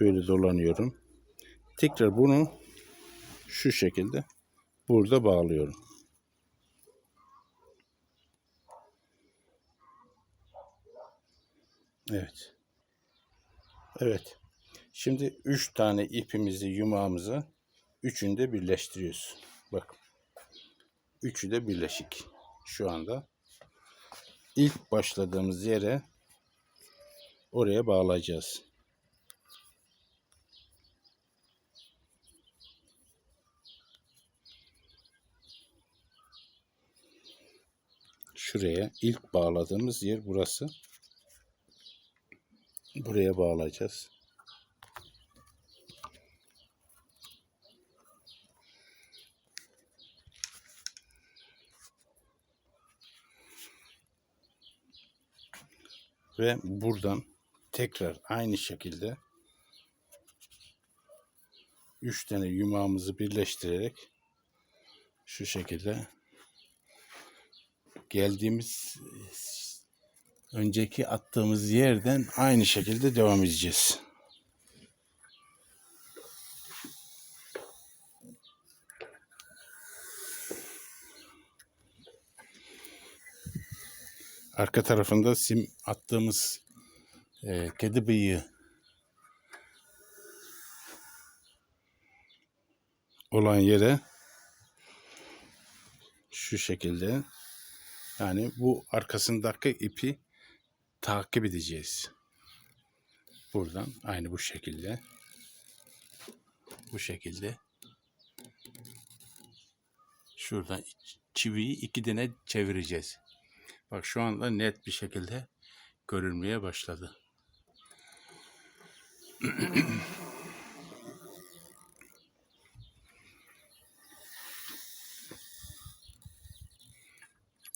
Böyle dolanıyorum. Tekrar bunu şu şekilde burada bağlıyorum. Evet. Evet. Şimdi üç tane ipimizi, yumağımızı üçünü de birleştiriyoruz. Bak. Üçü de birleşik. Şu anda ilk başladığımız yere oraya bağlayacağız. Şuraya ilk bağladığımız yer burası. Buraya bağlayacağız. Ve buradan tekrar aynı şekilde üç tane yumağımızı birleştirerek şu şekilde geldiğimiz önceki attığımız yerden aynı şekilde devam edeceğiz. Arka tarafında sim attığımız e, kedi bıyığı olan yere şu şekilde yani bu arkasındaki ipi takip edeceğiz. Buradan aynı bu şekilde. Bu şekilde. Şuradan çiviyi iki tane çevireceğiz. Bak şu anda net bir şekilde görülmeye başladı.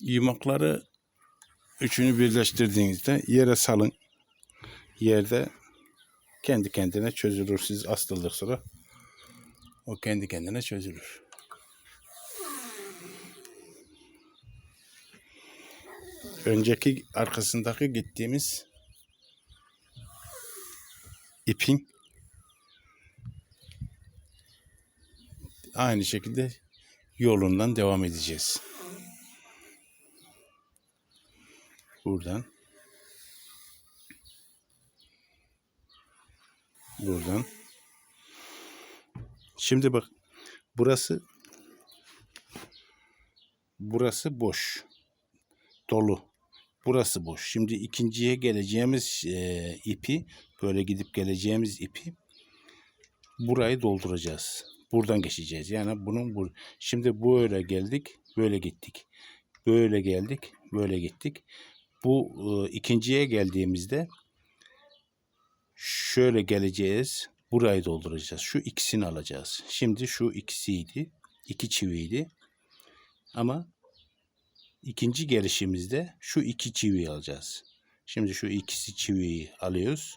Yumakları üçünü birleştirdiğinizde yere salın. Yerde kendi kendine çözülür. Siz asıldık sonra o kendi kendine çözülür. Önceki arkasındaki gittiğimiz ipin aynı şekilde yolundan devam edeceğiz. Buradan. Buradan. Şimdi bak. Burası burası boş. Dolu. Burası boş. Şimdi ikinciye geleceğimiz e, ipi böyle gidip geleceğimiz ipi burayı dolduracağız. Buradan geçeceğiz. Yani bunun bu şimdi böyle geldik, böyle gittik. Böyle geldik, böyle gittik bu ikinciye geldiğimizde şöyle geleceğiz. Burayı dolduracağız. Şu ikisini alacağız. Şimdi şu ikisiydi. iki çiviydi. Ama ikinci gelişimizde şu iki çiviyi alacağız. Şimdi şu ikisi çiviyi alıyoruz.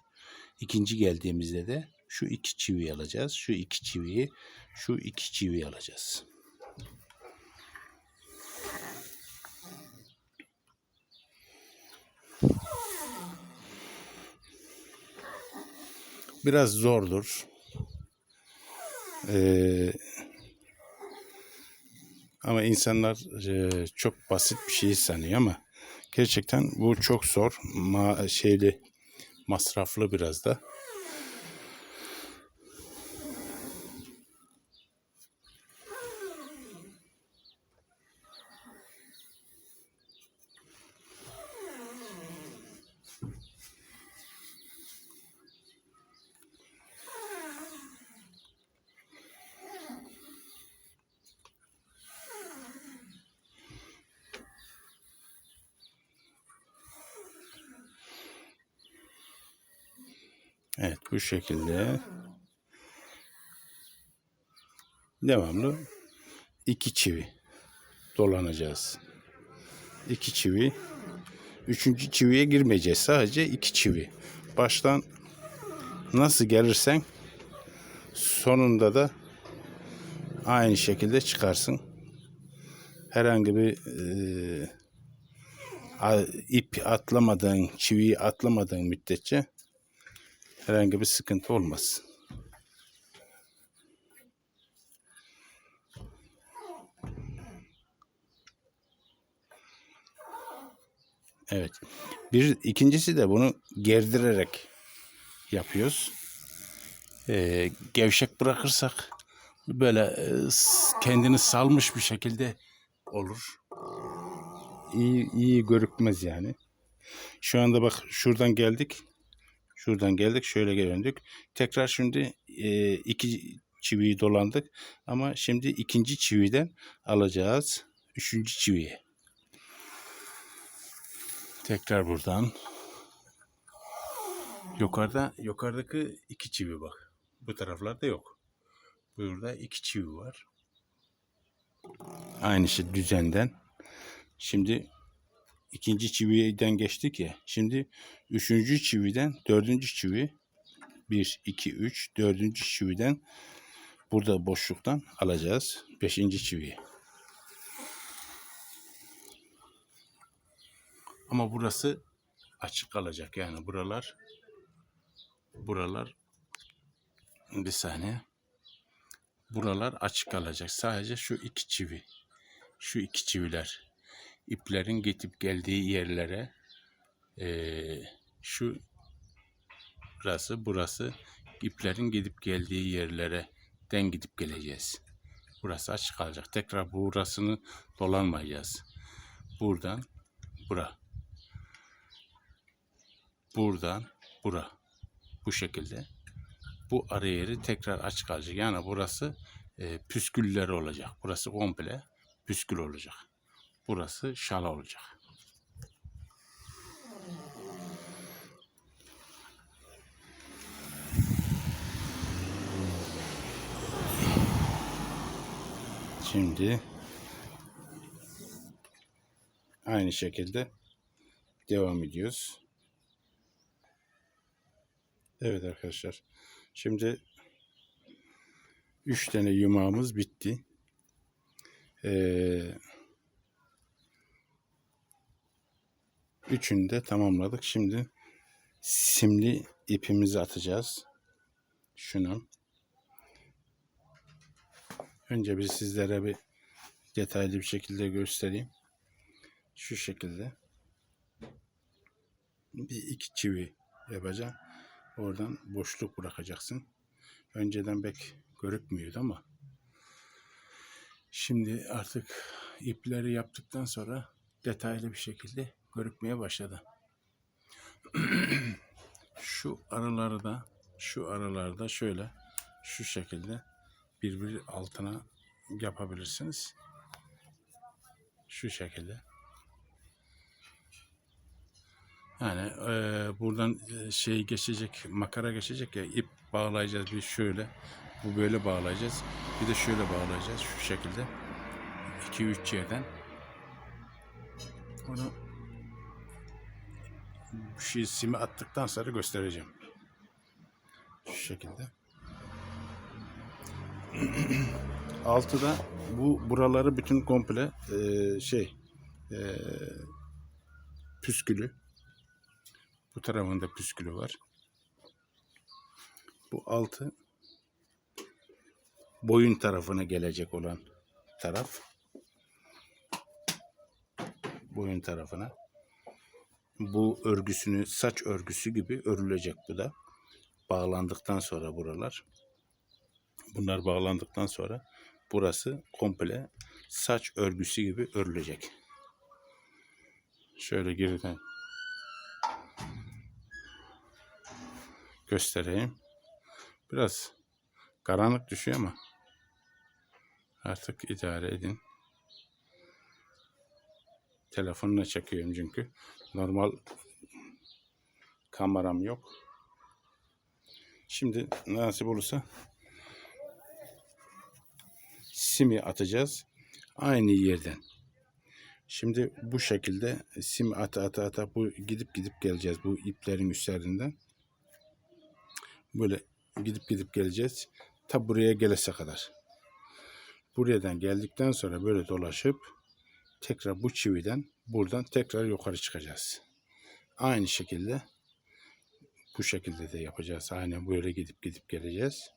İkinci geldiğimizde de şu iki çiviyi alacağız. Şu iki çiviyi, şu iki çiviyi alacağız. Biraz zordur. Ee, ama insanlar e, çok basit bir şey sanıyor ama gerçekten bu çok zor. Ma şeyli masraflı biraz da. Evet bu şekilde devamlı iki çivi dolanacağız. İki çivi. Üçüncü çiviye girmeyeceğiz. Sadece iki çivi. Baştan nasıl gelirsen sonunda da aynı şekilde çıkarsın. Herhangi bir e, ip atlamadığın, çiviyi atlamadığın müddetçe herhangi bir sıkıntı olmaz. Evet. Bir ikincisi de bunu gerdirerek yapıyoruz. Ee, gevşek bırakırsak böyle e, kendini salmış bir şekilde olur. İyi iyi görükmez yani. Şu anda bak şuradan geldik. Şuradan geldik şöyle döndük. Tekrar şimdi e, iki çiviyi dolandık. Ama şimdi ikinci çividen alacağız. Üçüncü çiviye. Tekrar buradan. Yukarıda yukarıdaki iki çivi bak. Bu taraflarda yok. Burada iki çivi var. Aynı şey düzenden. Şimdi ikinci çividen geçtik ya. Şimdi üçüncü çividen dördüncü çivi. Bir, iki, üç. Dördüncü çividen burada boşluktan alacağız. Beşinci çiviyi. Ama burası açık kalacak. Yani buralar buralar bir saniye. Buralar açık kalacak. Sadece şu iki çivi. Şu iki çiviler. İplerin gidip geldiği yerlere eee, şu burası burası iplerin gidip geldiği yerlere den gidip geleceğiz. Burası açık kalacak. Tekrar burasını dolanmayacağız. Buradan bura. Buradan bura. Bu şekilde. Bu ara yeri tekrar açık kalacak. Yani burası e, püskülleri olacak. Burası komple püskül olacak. Burası şala olacak. Şimdi aynı şekilde devam ediyoruz. Evet arkadaşlar. Şimdi 3 tane yumağımız bitti. Ee, üçünü de tamamladık. Şimdi simli ipimizi atacağız. Şunu. Önce bir sizlere bir detaylı bir şekilde göstereyim. Şu şekilde. Bir iki çivi yapacağım. Oradan boşluk bırakacaksın. Önceden pek görükmüyordu ama şimdi artık ipleri yaptıktan sonra detaylı bir şekilde görükmeye başladı. şu araları da şu aralarda şöyle şu şekilde birbiri altına yapabilirsiniz. Şu şekilde. Yani eee, buradan eee, şey geçecek, makara geçecek ya ip bağlayacağız bir şöyle. Bu böyle bağlayacağız. Bir de şöyle bağlayacağız şu şekilde. 2 3 yerden. Onu şey simi attıktan sonra göstereceğim. Şu şekilde. Altıda bu buraları bütün komple eee, şey eee püskülü. Bu tarafında püskülü var. Bu altı boyun tarafına gelecek olan taraf. Boyun tarafına. Bu örgüsünü saç örgüsü gibi örülecek bu da. Bağlandıktan sonra buralar. Bunlar bağlandıktan sonra burası komple saç örgüsü gibi örülecek. Şöyle geriden göstereyim. Biraz karanlık düşüyor ama artık idare edin. Telefonla çekiyorum çünkü. Normal kameram yok. Şimdi nasip olursa simi atacağız. Aynı yerden. Şimdi bu şekilde sim ata ata ata bu gidip gidip geleceğiz bu iplerin üzerinden. Böyle gidip gidip geleceğiz. Ta buraya gelese kadar. Buradan geldikten sonra böyle dolaşıp tekrar bu çividen buradan tekrar yukarı çıkacağız. Aynı şekilde Bu şekilde de yapacağız. Aynen böyle gidip gidip geleceğiz.